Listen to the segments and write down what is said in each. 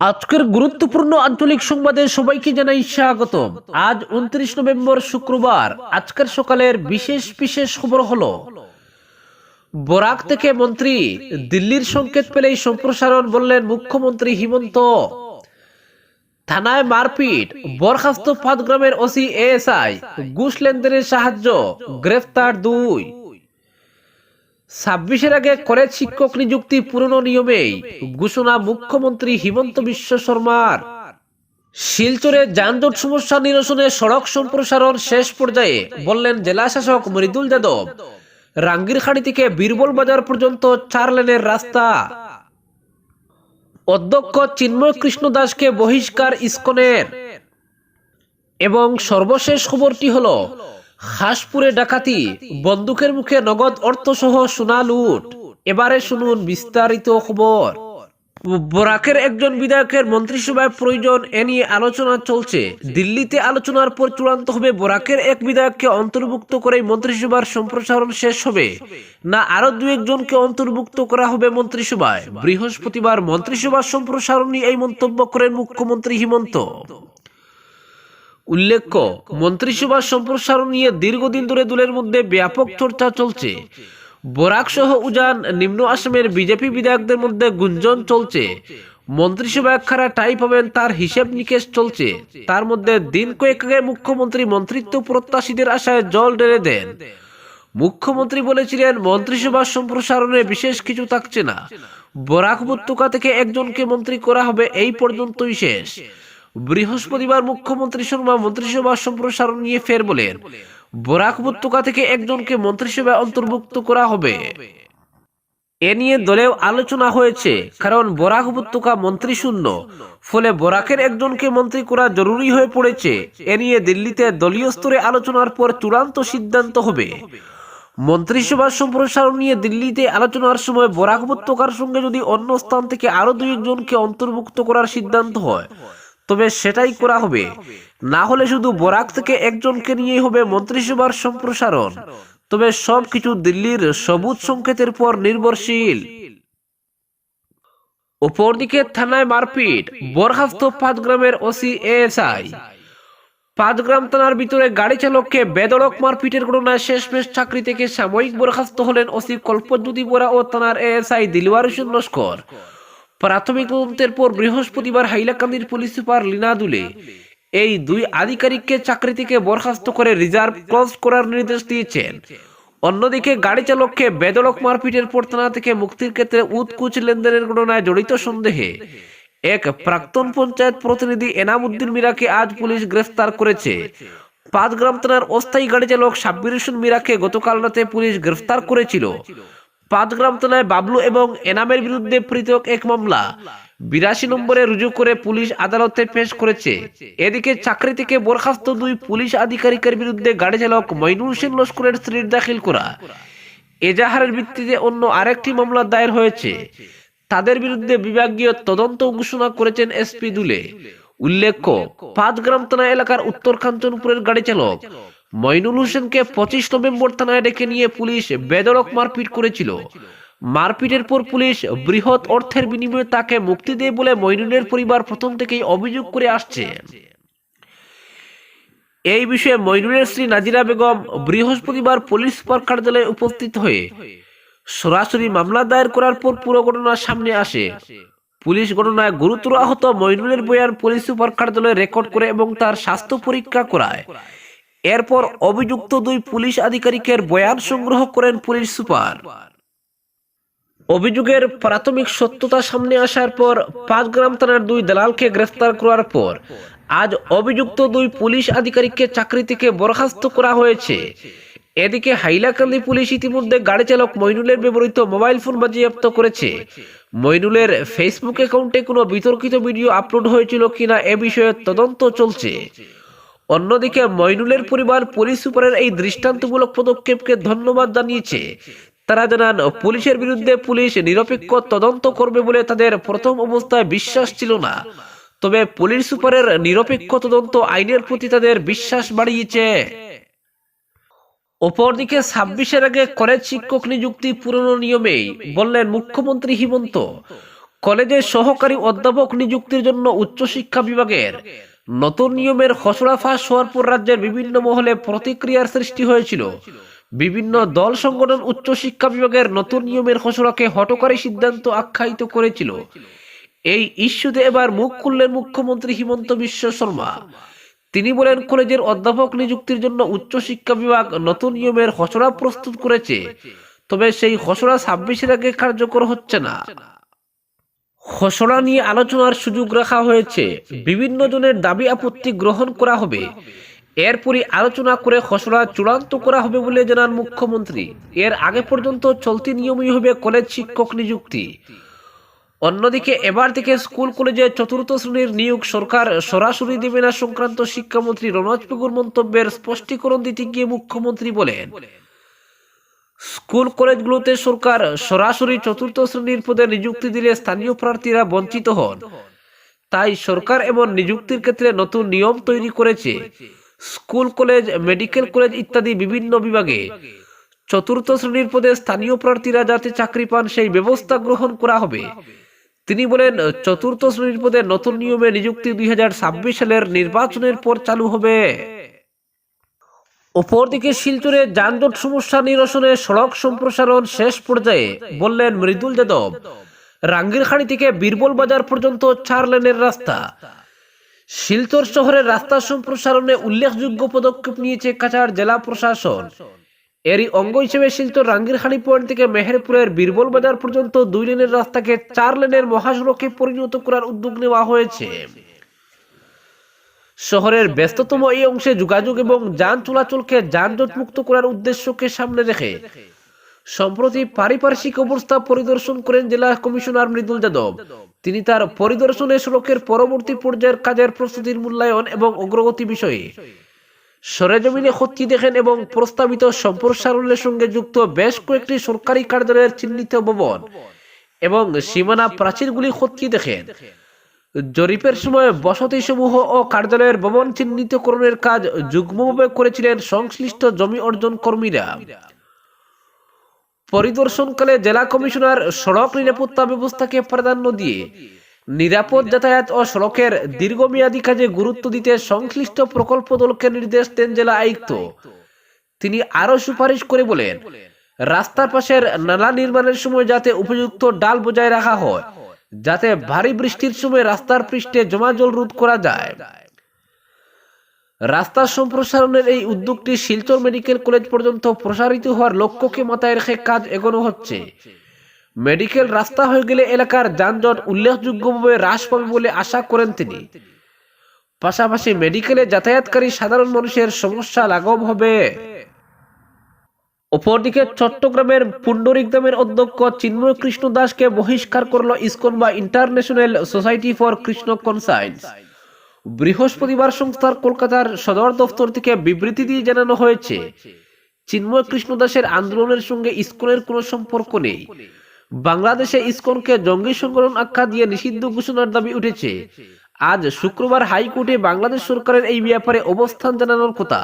আজকের গুরুত্বপূর্ণ আঞ্চলিক সংবাদে সবাইকে জানাই স্বাগত আজ উনত্রিশ নভেম্বর শুক্রবার। আজকের সকালের বিশেষ বিশেষ খবর হলো, বরাক থেকে মন্ত্রী দিল্লির সংকেত পেলেই সম্প্রসারণ বললেন মুখ্যমন্ত্রী হিমন্ত। থানায় মারপিট, বরখাস্ত পাঁচগ্রামের ওসি এএসআই, ঘুষ লেনদেনের সাহায্য, গ্রেফতার দুই। ছাব্বিশের আগে কলেজ শিক্ষক নিযুক্তি পুরনো নিয়মেই, ঘোষণা মুখ্যমন্ত্রী হিমন্ত বিশ্ব শর্মার। শিলচরে যানজট সমস্যা নিরসনে সড়ক সম্প্রসারণ শেষ পর্যায়ে বললেন জেলা শাসক মৃদুল যাদব রাঙ্গিরখাড়ি থেকে বীরবল বাজার পর্যন্ত চার লেনের রাস্তা। অধ্যক্ষ চিন্ময় কৃষ্ণ দাসকে বহিষ্কার ইস্কনের। এবং সর্বশেষ খবরটি হলো হাসপুরে ডাকাতি, বন্দুকের মুখে নগদ অর্থসহ সোনা লুট। এবারে শুনুন বিস্তারিত খবর। বরাকের একজন বিধায়কের মন্ত্রিসভায় প্রয়োজন এ নিয়ে আলোচনা চলছে। দিল্লিতে আলোচনার পর চূড়ান্ত হবে বরাকের এক বিধায়ককে অন্তর্ভুক্ত করে মন্ত্রিসভার সম্প্রসারণ শেষ হবে। না আরও দু একজনকে অন্তর্ভুক্ত করা হবে মন্ত্রিসভায়। বৃহস্পতিবার মন্ত্রিসভার সম্প্রসারণ নিয়ে এই মন্তব্য করেন মুখ্যমন্ত্রী হিমন্ত। উল্লেখ্য মন্ত্রিসভা সম্প্রসারণ নিয়ে দীর্ঘদিন ধরে দলের মধ্যে ব্যাপক চর্চা চলছে। বরাক সহ উজান, নিম্ন আসামের বিজেপি বিধায়কদের মধ্যে গুঞ্জন চলছে। মন্ত্রিসভা একখানা টাই পাবেন তার হিসেব নিকেশ চলছে। তার মধ্যে দিন কয়েক আগে মুখ্যমন্ত্রী মন্ত্রিত্ব প্রত্যাশীদের আশায় জল ঢেলে দেন। মুখ্যমন্ত্রী বলেছিলেন মন্ত্রিসভা সম্প্রসারণে বিশেষ কিছু থাকছে না। বরাক উপত্যকা থেকে একজনকে মন্ত্রী করা হবে, এই পর্যন্তই শেষ। বৃহস্পতিবার মুখ্যমন্ত্রী শর্মা মন্ত্রিসভা সম্প্রসারণ নিয়ে ফের বলেন, বরাক উপত্যকা থেকে একজনকে মন্ত্রিসভায় অন্তর্ভুক্ত করা হবে। এ নিয়ে দলেও আলোচনা হয়েছে, কারণ বরাক উপত্যকা মন্ত্রী শূন্য ফলে বরাকের একজনকে মন্ত্রী করা জরুরি হয়ে পড়েছে। এ নিয়ে দিল্লিতে দলীয় স্তরে আলোচনার পর চূড়ান্ত সিদ্ধান্ত হবে। মন্ত্রিসভা সম্প্রসারণ নিয়ে দিল্লিতে আলোচনার সময় বরাক উপত্যকার সঙ্গে যদি অন্য স্থান থেকে আরও একজনকে অন্তর্ভুক্ত করার সিদ্ধান্ত হয় তবে সেটাই করা হবে। না হলে শুধু বরাক থেকে একজনকে নিয়েই হবে মন্ত্রিসভার সম্প্রসারণ। তবে সবকিছু দিল্লির সবুজ সংকেতের পর নির্ভরশীল। অপরদিকে থানায় মারপিট, বরখাস্ত পাঁচ গ্রামের ওসি এএসআই। পাঁচগ্রাম থানার ভিতরে গাড়ি চালককে বেদড়ক মারপিটের ঘটনায় শেষমেশ চাকরি থেকে সাময়িক বরখাস্ত হলেন ওসি কল্পজ্যোতি বোরা ও থানার এএসআই দিলওয়ার হোসেন লস্কর। প্রাথমিক তদন্তের পর বৃহস্পতিবার হাইলাকান্দির পুলিশ সুপার লীনা দুলে এই দুই আধিকারিককে চাকরি থেকে বরখাস্ত করে রিজার্ভ ক্রস করার নির্দেশ দিয়েছেন। অন্যদিকে গাড়ি চালককে বেদড়ক মারপিটের পর থানা থেকে মুক্তির ক্ষেত্রে উৎকুচ লেনদেনের ঘটনায় জড়িত সন্দেহে এক প্রাক্তন পঞ্চায়েত প্রতিনিধি এনামুদ্দিন মিরাকে আজ পুলিশ গ্রেফতার করেছে। পাঁচগ্রাম থানার অস্থায়ী গাড়ি চালক সাব্বির মিরাকে গতকাল রাতে পুলিশ গ্রেফতার করেছিল। পাঁচগ্রাম থানায় বাবলু এবং এনামের বিরুদ্ধে পৃথক এক মামলা। বিরাশি নম্বরে রুজু করে পুলিশ আদালতে পেশ করেছে। এদিকে চাকরি থেকে বরখাস্ত দুই পুলিশ আধিকারিকের বিরুদ্ধে গাড়ি চালক মইনুল হোসেন লস্করের স্ত্রীর দাখিল করা। এজাহারের ভিত্তিতে অন্য আরেকটি মামলা দায়ের হয়েছে। তাদের বিরুদ্ধে বিভাগীয় তদন্ত ঘোষণা করেছেন এসপি দুলে। উল্লেখ্য, পাঁচগ্রাম থানা এলাকার উত্তর কাঞ্চনপুরের গাড়ি চালক মইনুল হোসেনকে পঁচিশ নভেম্বর থানায় ডেকে নিয়ে পুলিশ বেদরক মারপিট করেছিল। মারপিটের পর পুলিশ বৃহৎ অর্থের বিনিময়ে তাকে মুক্তি দেয় বলে মইনুলের পরিবার প্রথম থেকেই অভিযোগ করে আসছে। এই বিষয়ে মইনুলের স্ত্রী নাজিরা বেগম বৃহস্পতিবার পুলিশ সুপার কার্যালয়ে উপস্থিত হয়ে সরাসরি মামলা দায়ের করার পর পুরো ঘটনা সামনে আসে। পুলিশ ঘটনায় গুরুতর আহত মইনুলের বয়ান পুলিশ সুপার কার্যালয়ে রেকর্ড করে এবং তার স্বাস্থ্য পরীক্ষা করায়। এরপর অভিযুক্ত দুই পুলিশ আধিকারিকের বয়ান সংগ্রহ করেন পুলিশ সুপার। অভিযোগের প্রাথমিক সত্যতা সামনে আসার পর পাঁচগ্রাম থানার দুই দালালকে গ্রেফতার করার পর আজ অভিযুক্ত দুই পুলিশ আধিকারিককে চাকরি থেকে বরখাস্ত করা হয়েছে। এদিকে হাইলাকান্দি পুলিশ ইতিমধ্যে গাড়ি চালক মইনুলের ব্যবহৃত মোবাইল ফোন বাজেয়াপ্ত করেছে। মইনুলের ফেসবুক অ্যাকাউন্টে কোনো বিতর্কিত ভিডিও আপলোড হয়েছিল কিনা এ বিষয়ে তদন্ত চলছে। অন্যদিকে মইনুলের পরিবার পুলিশ সুপারের এই দৃষ্টান্তমূলক পদক্ষেপকে ধন্যবাদ জানিয়েছে। তারা জানান, পুলিশের বিরুদ্ধে পুলিশ নিরপেক্ষ তদন্ত করবে বলে তাদের প্রথম অবস্থায় বিশ্বাস ছিল না। তবে পুলিশ সুপারের নিরপেক্ষ তদন্ত আইনের প্রতি তাদের বিশ্বাস বাড়িয়েছে। অপরদিকে ছাব্বিশের আগে কলেজ শিক্ষক নিযুক্তি পুরনো নিয়মেই বললেন মুখ্যমন্ত্রী হিমন্ত। কলেজে সহকারী অধ্যাপক নিযুক্তির জন্য উচ্চশিক্ষা বিভাগের নতুন নিয়মের খসড়া ফাঁস হওয়ার পর রাজ্যের বিভিন্ন মহলে প্রতিক্রিয়ার সৃষ্টি হয়েছিল। বিভিন্ন দল সংগঠন উচ্চশিক্ষা বিভাগের নতুন নিয়মের খসড়াকে হটকারী সিদ্ধান্ত আখ্যায়িত করেছিল। এই ইস্যুতে এবার মুখ খুললেন মুখ্যমন্ত্রী হিমন্ত বিশ্ব শর্মা। তিনি বলেন, কলেজের অধ্যাপক নিযুক্তির জন্য উচ্চশিক্ষা বিভাগ নতুন নিয়মের খসড়া প্রস্তুত করেছে, তবে সেই খসড়া ছাব্বিশের আগে কার্যকর হচ্ছে না। খসড়া নিয়ে আলোচনার সুযোগ রাখা হয়েছে। বিভিন্ন জনের দাবি আপত্তি গ্রহণ করা হবে। এরপরই আলোচনা করে খসড়া চূড়ান্ত করা হবে বলে জানান মুখ্যমন্ত্রী। এর আগে পর্যন্ত চলতি নিয়মই হবে কলেজ শিক্ষক নিযুক্তি। অন্যদিকে এবার থেকে স্কুল, কলেজে চতুর্থ শ্রেণির নিয়োগ সরকার সরাসরি দেবে না সংক্রান্ত শিক্ষামন্ত্রী রনজ পেগুর মন্তব্যের স্পষ্টীকরণ দিতে গিয়ে মুখ্যমন্ত্রী বলেন স্কুল কলেজগুলোতে সরকার সরাসরি চতুর্থ শ্রেণির পদে নিযুক্তি দিলে স্থানীয় প্রার্থীরা বঞ্চিত হন। তাই সরকার এমন নিযুক্তির ক্ষেত্রে নতুন নিয়ম তৈরি করেছে। স্কুল কলেজ, মেডিকেল কলেজ ইত্যাদি বিভিন্ন বিভাগে চতুর্থ শ্রেণির পদে স্থানীয় প্রার্থীরা যাতে চাকরি পান, সেই ব্যবস্থা গ্রহণ করা হবে। তিনি বলেন, চতুর্থ শ্রেণির পদে নতুন নিয়মে নিযুক্তি দুই হাজার ছাব্বিশ সালের নির্বাচনের পর চালু হবে। অপরদিকে শিলচরে যানজট সমস্যা নিরসনে সড়ক সম্প্রসারণ শেষ পর্যায়ে বললেন মৃদুল যাদব। রাঙ্গিরখাড়ি থেকে বীরবল বাজার পর্যন্ত চার লেনের রাস্তা। শিলচর শহরের রাস্তা সম্প্রসারণে উল্লেখযোগ্য পদক্ষেপ নিয়েছে কাছাড় জেলা প্রশাসন। এরই অঙ্গ হিসেবে শিলচর রাঙ্গিরখাড়ি পয়েন্ট থেকে মেহেরপুরের বীরবল বাজার পর্যন্ত দুই লেনের রাস্তাকে চার লেনের মহাসড়কে পরিণত করার উদ্যোগ নেওয়া হয়েছে। শহরের ব্যস্ততম এই অংশে যোগাযোগ এবং যান চলাচলকে যানজট মুক্ত করার উদ্দেশ্যকে সামনে রেখে সম্প্রতি পারিপার্শ্বিক অবস্থা পরিদর্শন করেন জেলা কমিশনার মৃদুল যাদব। তিনি তার পরিদর্শনে সড়কের পরবর্তী পর্যায়ের কাজের প্রস্তুতির মূল্যায়ন এবং অগ্রগতি বিষয়ে সরেজমিনে খতি দেখেন এবং প্রস্তাবিত সম্প্রসারণের সঙ্গে যুক্ত বেশ কয়েকটি সরকারি কার্যালয়ের চিহ্নিত ভবন এবং সীমানা প্রাচীরগুলি খতি দেখেন। জরিপের সময় বসতি সমূহ ও কার্যালয়ের ভবন চিহ্নিতকরণের কাজ যুগ্মভাবে করেছিলেন সংশ্লিষ্ট জমি অর্জন কর্মীরা। পরিদর্শনকালে জেলা কমিশনার সড়ক নিরাপত্তা ব্যবস্থাকে প্রাধান্য দিয়ে নিরাপদ যাতায়াত ও সড়কের দীর্ঘমেয়াদী কাজে গুরুত্ব দিতে সংশ্লিষ্ট প্রকল্প দলকে নির্দেশ দেন জেলা আয়ুক্ত। তিনি আরও সুপারিশ করে বলেন, রাস্তার পাশের নালা নির্মাণের সময় যাতে উপযুক্ত ডাল বজায় রাখা হয় যাতে ভারী বৃষ্টির সময় রাস্তার পৃষ্ঠে জমা জল রোধ করা যায়। রাস্তা সম্প্রসারণের এই উদ্যোগটি শিলচর মেডিকেল কলেজ পর্যন্ত প্রসারিত হওয়ার লক্ষ্যকে মাথায় রেখে কাজ এগোনো হচ্ছে। মেডিকেল রাস্তা হয়ে গেলে এলাকার যানজট উল্লেখযোগ্যভাবে হ্রাস পাবে বলে আশা করেন তিনি। পাশাপাশি মেডিকেলে যাতায়াতকারী সাধারণ মানুষের সমস্যা লাঘব হবে। অপরদিকে চট্টগ্রামের পুন্ডরিকদামের অধ্যক্ষ চিন্ময় কৃষ্ণ দাসকে বহিষ্কার করল ইসকন বা international society for Krishna consciousness. বৃহস্পতিবার সংস্থার কলকাতার সদর দফতর থেকে বিবৃতি দিয়ে জানানো হয়েছে, চিন্ময় কৃষ্ণ দাসের আন্দোলনের সঙ্গে ইসকনের কোনো সম্পর্ক নেই। বাংলাদেশে ইসকনকে জঙ্গি সংগঠন আখ্যা দিয়ে নিষিদ্ধ ঘোষণার দাবি উঠেছে। আজ শুক্রবার হাইকোর্টে বাংলাদেশ সরকারের এই ব্যাপারে অবস্থান জানানোর কথা।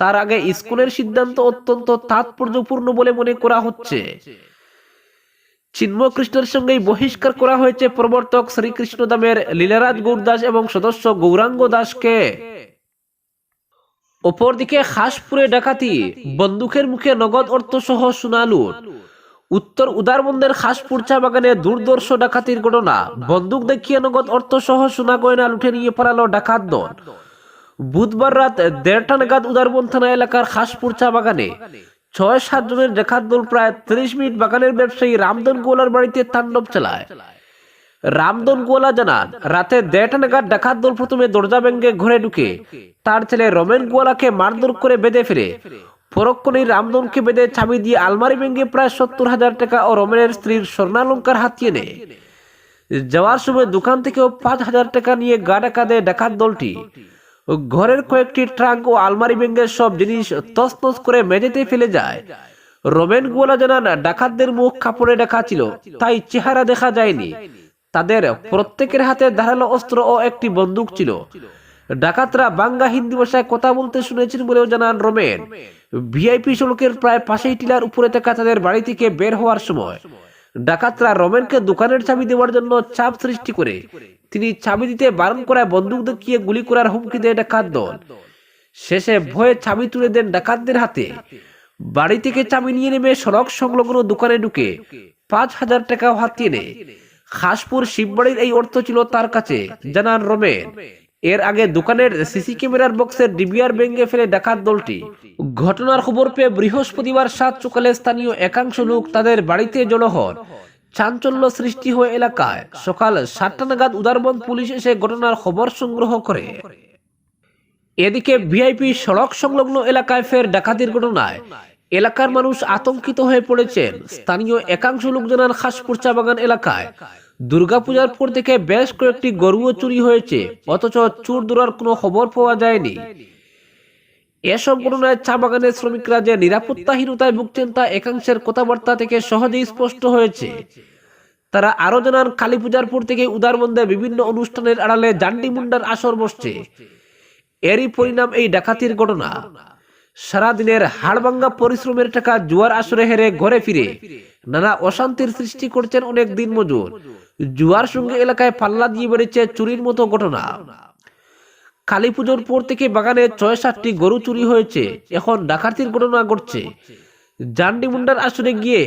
তার আগে স্কুলের সিদ্ধান্ত অত্যন্ত তাৎপর্যপূর্ণ বলে মনে করা হচ্ছে। চিন্ময় কৃষ্ণের সঙ্গেই বহিষ্কার করা হয়েছে প্রবর্তক শ্রীকৃষ্ণ দামের লীলারাজ গৌরদাস এবং সদস্য গৌরাঙ্গ দাসকে। অপরদিকে হাসপুরে ডাকাতি, বন্দুকের মুখে নগদ অর্থ সহ সোনালুট উত্তর উদারবন্দের খাসপুর চা বাগানে দুর্দর্শ ডাকাতির ঘটনা, বন্দুক দেখিয়ে নগদ অর্থ সহ সোনা গয়না লুটে নিয়ে পালালো ডাকাত দল। বুধবার রাত দেড়টা নাগাদ উদারবন থানা এলাকার খাসপুর চা বাগানে ছয় সাত জনের ডাকাত দল প্রায় ত্রিশ মিনিট বাগানের ব্যবসায়ী রামদন গোলার বাড়িতে তাণ্ডব চালায়। রামদন গোলা জানান, রাতে দেড়টা নাগাদ ডাকাত দল প্রথমে দরজা ভেঙ্গে ঘরে ঢুকে তার ছেলে রমেন গোয়ালাকে মারধর করে বেঁধে ফিরে পরক্ষণে রামদনকে বেঁধে চাবি দিয়ে আলমারি ভেঙে প্রায় সত্তর হাজার টাকা ও রমেনের স্ত্রীর স্বর্ণালঙ্কার হাতিয়ে নেয়। যাওয়ার সময় দোকান থেকেও পাঁচ হাজার টাকা নিয়ে গা ডাকা দেয় ডাকাত দলটি ঘরের কয়েকটি ট্রাঙ্ক ও আলমারি ভেঙে সব জিনিস তসতস করে মেঝেতে ফেলে যায়। রোমেন গোলা জানান, ডাকাতদের মুখ কাপড়ে ঢাকা ছিল, তাই চেহারা দেখা যায়নি। তাদের প্রত্যেকের হাতে ধারালো অস্ত্র ও একটি বন্দুক ছিল। ডাকাতরা বাংলা হিন্দি ভাষায় কথা বলতে শুনেছেন বলেও জানান রমেন। ভিআইপি সড়কের প্রায় পাশেই টিলার উপরে থাকা তাদের বাড়ি থেকে বের হওয়ার সময় ডাকাতরা রমেনকে দোকানের চাবি দেওয়ার জন্য চাপ সৃষ্টি করে। তিনি চাবি দিতে বারণ করায় বন্দুক দেখিয়ে গুলি করার হুমকি দেয় ডাকাত দল। শেষে ভয়ে চাবি তুলে দেন ডাকাতদের হাতে। বাড়ি থেকে চাবি নিয়ে নেমে সড়ক সংলগ্ন দোকানে ঢুকে পাঁচ হাজার টাকা হাতিয়ে নেয়। খাসপুর শিববাড়ির এই অর্থ ছিল তার কাছে, জানান রমেন। এর আগে দোকানের সিসি ক্যামেরার বক্সের ডিবিআর ভেঙে ফেলে ডাকাত দলটি। ঘটনার খবর পেয়ে বৃহস্পতিবার সাত সকালে স্থানীয় একাংশ লোক তাদের বাড়িতে জড়ো হন। চাঞ্চল্য সৃষ্টি হয় এলাকায়। সকাল সাতটা নাগাদ উদারবন পুলিশ এসে ঘটনার খবর সংগ্রহ করে। এদিকে ভিআইপি সড়ক সংলগ্ন এলাকায় ফের ডাকাতির ঘটনায় এলাকার মানুষ আতঙ্কিত হয়ে পড়েছেন। স্থানীয় একাংশ লোক জানান খাসপুর চা বাগান এলাকায় দুর্গাপূজার পর থেকে বেশ কয়েকটি গরুও চুরি হয়েছে, অথচ চুর দৌড়ার কোনো খবর পাওয়া যায়নি। এসব ঘটনায় চা বাগানের শ্রমিকরা যে নিরাপত্তাহীনতায় ভুগছেন তা একাংশের কথাবার্তা থেকে সহজেই স্পষ্ট হয়েছে। তারা আরও জানান কালী পূজার পর থেকে উদারবন্দে বিভিন্ন অনুষ্ঠানের আড়ালে জান্ডি মুন্ডার আসর বসছে। এরই পরিণাম এই ডাকাতির ঘটনা। সারাদিনের হাড়ভাঙ্গা পরিশ্রমের টাকা জুয়ার আসরে হেরে ঘরে ফিরে। নানা অশান্তির সৃষ্টি করছেন অনেক দিন মজুর জুয়ার সঙ্গে এলাকায় পাল্লা দিয়ে বেড়েছে চুরির মতো ঘটনা। কালী পুজোর পর থেকে বাগানে ছয়, সাতটি গরু চুরি হয়েছে। এখন ডাকাতির ঘটনা ঘটছে। জান্ডি মুন্ডার আসরে গিয়ে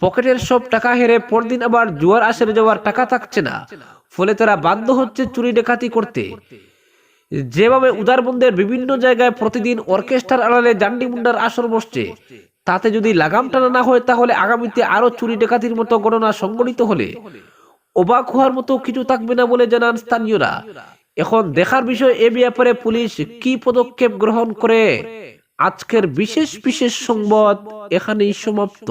পকেটের সব টাকা হেরে পরদিন আবার জুয়ার আসরে যাওয়ার টাকা থাকছে না। ফলে তারা বাধ্য হচ্ছে চুরি ডাকাতি করতে। যেভাবে উদারবন্দের বিভিন্ন জায়গায় প্রতিদিন অর্কেস্ট্রার আড়ালে জান্ডি মুন্ডার আসর বসছে, তাতে যদি লাগাম টানা না হয়, তাহলে আগামীতে আরও চুরি ডাকাতির মতো ঘটনা সংঘটিত হলে অবাক হওয়ার মতো কিছু থাকবে না বলে জানান স্থানীয়রা। এখন দেখার বিষয় এ ব্যাপারে পুলিশ কি পদক্ষেপ গ্রহণ করে? আজকের বিশেষ বিশেষ সংবাদ এখানেই সমাপ্ত।